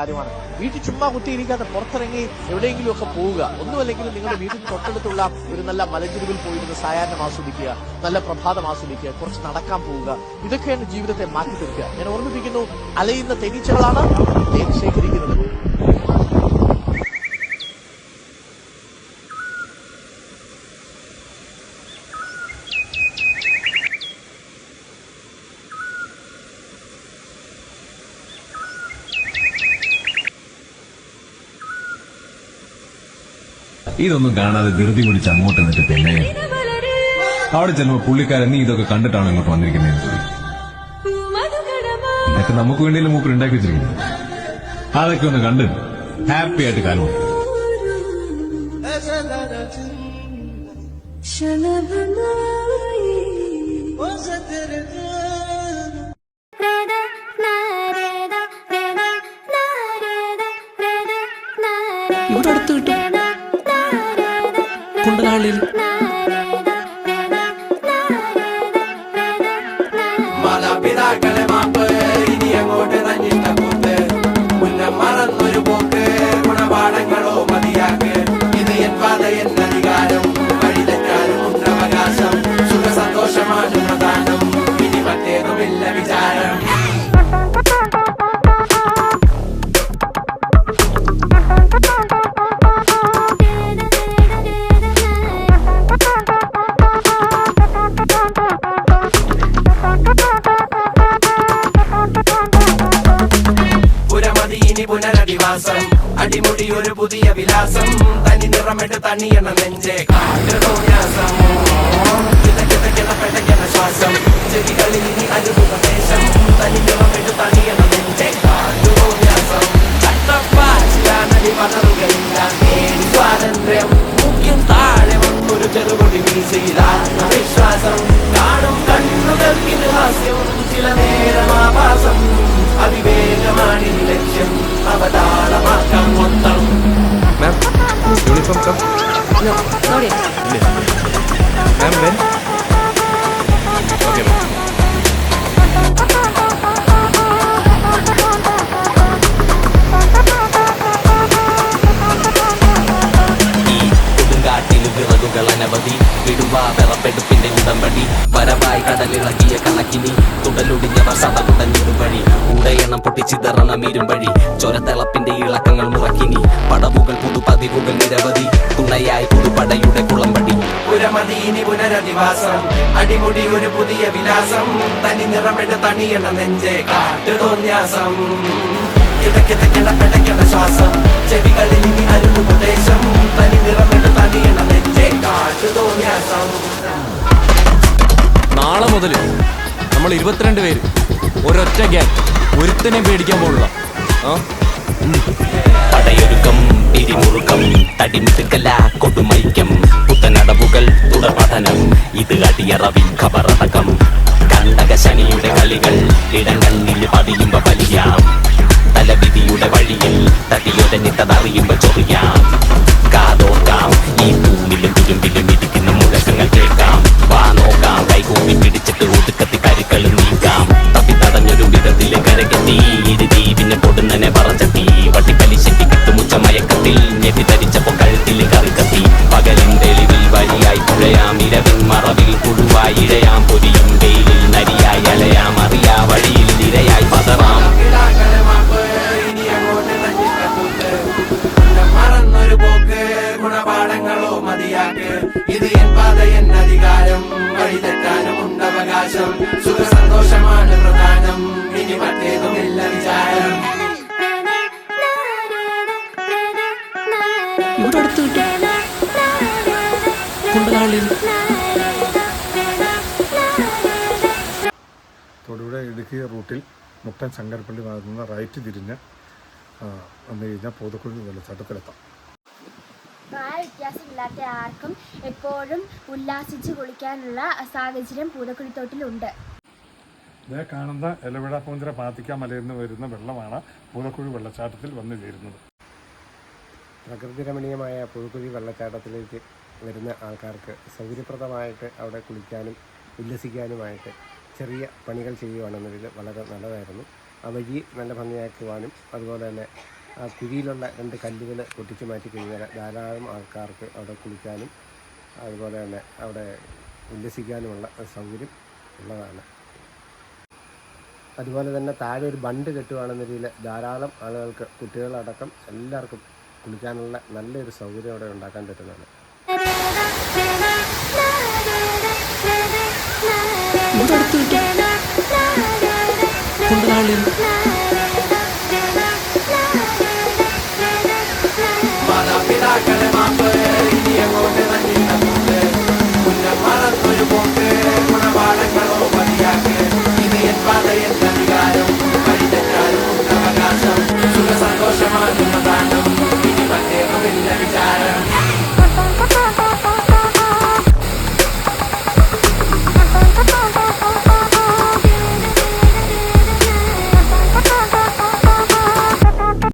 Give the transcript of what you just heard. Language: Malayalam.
കാര്യമാണ്. വീട്ടിൽ ചുമ്മാ കുത്തിയിരിക്കാതെ പുറത്തിറങ്ങി എവിടെയെങ്കിലും ഒക്കെ പോവുക. ഒന്നുമല്ലെങ്കിൽ നിങ്ങളുടെ വീട്ടിൽ തൊട്ടടുത്തുള്ള ഒരു നല്ല മലഞ്ചെരുവിൽ പോയിരുന്ന് സായാഹ്നം ആസ്വദിക്കുക നല്ല പ്രഭാതം ആസ്വദിക്കുക കുറച്ച് നടക്കാൻ പോവുക. ഇതൊക്കെയാണ് ജീവിതത്തെ മാറ്റി തീർക്കുക ഞാൻ ഓർമ്മിപ്പിക്കുന്നു അലയുന്ന തേനീച്ചകളാണ് തേൻ ശേഖരിക്കുന്നത്. ഇതൊന്നും കാണാതെ ധൃതി പിടിച്ച് അങ്ങോട്ട് നിന്നിട്ട് പിന്നെ അവിടെ ചെല്ലുമ്പോ പുള്ളിക്കാരൻ നീ ഇതൊക്കെ കണ്ടിട്ടാണ് ഇങ്ങോട്ട് വന്നിരിക്കുന്നത് ഇതൊക്കെ നമുക്ക് വേണ്ടിയല്ലേ മൂപ്പർ ഉണ്ടാക്കി വെച്ചിരിക്കുന്നത്. അതൊക്കെ ഒന്ന് കണ്ട് ഹാപ്പി ആയിട്ട് കാലം. ഇവിടെ അടുത്ത് കിട്ടും. കുണ്ടനാളിൽ പുനരധിവാസം. അടിമുടി ഒരു പുതിയ വിലാസം. തനി നിറമിട്ട് തണിയണ നെഞ്ചേ കാട്ടുതോന്യാസം കിതകിതകിതപ്പെട്ടകിട ശ്വാസം. ചെവികളിൽ ഇനി അനുപദേശം തനി നിറമിട്ട് തണിയണ നെഞ്ചേ കാട്ടുതോന്യാസം ചട്ടപ്പാച്ചിലാനടി പതറുകയില്ല നേടി സ്വാതന്ത്ര്യം. മുഖ്യം താഴെ വന്നൊരു ചെറുകൊടി വീശയിലാത്മവിശ്വാസം കാണും കണ്ണുകൾക്കിന് ഹാസ്യം ചില നേരം ആഭാസം Ma'am, uniform come. No, sorry. Ma'am, when? ഉടമ്പടി വരവായി കടലിളകിയ കണക്കിനി. തുടലൊടിഞ്ഞവർ സടകുടഞ്ഞിടും വഴി. ഉടയണം പൊട്ടിച്ചിതറണം ഇരുമ്പഴി ചൊരത്തിളപ്പിന്റെ ഇളക്കങ്ങൾ മുറക്കിനി. പടവുകൾ പുതുപതിവുകൾ നിരവധി. തുണയായി പുതുപടയുടെ കുളമ്പടി. പുരമതീനി പുനരധിവാസം. അടിമുടി ഒരു പുതിയ വിലാസം. തനി നിറമെട് തണിയണ നെഞ്ചെ കാട്ടുതോന്യാസം കിതക്കിതക്കിടപ്പെടക്കണ ശ്വാസം ഒരൊറ്റ ഗ്യാങ് ഒരുത്തനെ പേടിക്കാൻ പോലുള്ള പടയൊരുക്കം പിരിമുറുക്കം തടിമിടുക്കല കൊടുമൈക്കം പുത്തനടവുകൾ തുടർപഠനം ഇത് അടിയറവിൻ ഖബറടക്കം. കണ്ടക ശനിയുടെ കളികൾ ഇടങ്കണ്ണിൽ പതിയുമ്പോ വലിയാം. തലവിധിയുടെ വഴിയിൽ തടിയൊരഞ്ഞിട്ടതറിയുമ്പോ ചൊറിയാം. സുഖ സന്തോഷമാണ് പ്രധാനം. ഇനി മറ്റേതുമില്ല വിചാരം. ഇവിടെ അടുത്ത് കിട്ടും കുണ്ടനാളിൽ തൊടുപുഴ ഇടുക്കി റൂട്ടിൽ മുട്ടൻ ശങ്കരപ്പള്ളി ഭാഗത്തു നിന്ന് റൈറ്റ് തിരിഞ്ഞ് വന്നു കഴിഞ്ഞാൽ പോതക്കുഴി വെള്ളച്ചാട്ടത്തിലെത്താം പ്രായ വ്യത്യാസമില്ലാത്ത ആർക്കും എപ്പോഴും ഉല്ലാസിച്ച് കുളിക്കാനുള്ള സാഹചര്യം പൂതക്കുഴിത്തോട്ടിലുണ്ട്. ഇതേ കാണുന്ന എലവിട പൂന്തിര പാത്തിക്ക മലയിൽ നിന്ന് വരുന്ന വെള്ളമാണ് പൂതക്കുഴി വെള്ളച്ചാട്ടത്തിൽ വന്നു ചേരുന്നത്. പ്രകൃതി രമണീയമായ പുതുക്കുഴി വെള്ളച്ചാട്ടത്തിലേക്ക് വരുന്ന ആൾക്കാർക്ക് സൗകര്യപ്രദമായിട്ട് അവിടെ കുളിക്കാനും ഉല്ലസിക്കാനുമായിട്ട് ചെറിയ പണികൾ ചെയ്യുവാണെന്നതിൽ വളരെ നല്ലതായിരുന്നു. ആ വഴി നല്ല ഭംഗിയാക്കുവാനും അതുപോലെ തന്നെ ആ കുഴിയിലുള്ള രണ്ട് കല്ലുകൾ പൊട്ടിച്ചു മാറ്റി കഴിഞ്ഞാൽ ധാരാളം ആൾക്കാർക്ക് അവിടെ കുളിക്കാനും അതുപോലെ തന്നെ അവിടെ ഉല്ലസിക്കാനുമുള്ള സൗകര്യം ഉള്ളതാണ്. അതുപോലെ തന്നെ താഴെ ഒരു ബണ്ട് കെട്ടുകയാണെന്ന രീതിയിൽ ധാരാളം ആളുകൾക്ക് കുട്ടികളടക്കം എല്ലാവർക്കും കുളിക്കാനുള്ള നല്ലൊരു സൗകര്യം അവിടെ ഉണ്ടാക്കാൻ പറ്റുന്നതാണ് മാതാപിതാക്കളെ മാപ്പ് ഇനി Padre, Padre,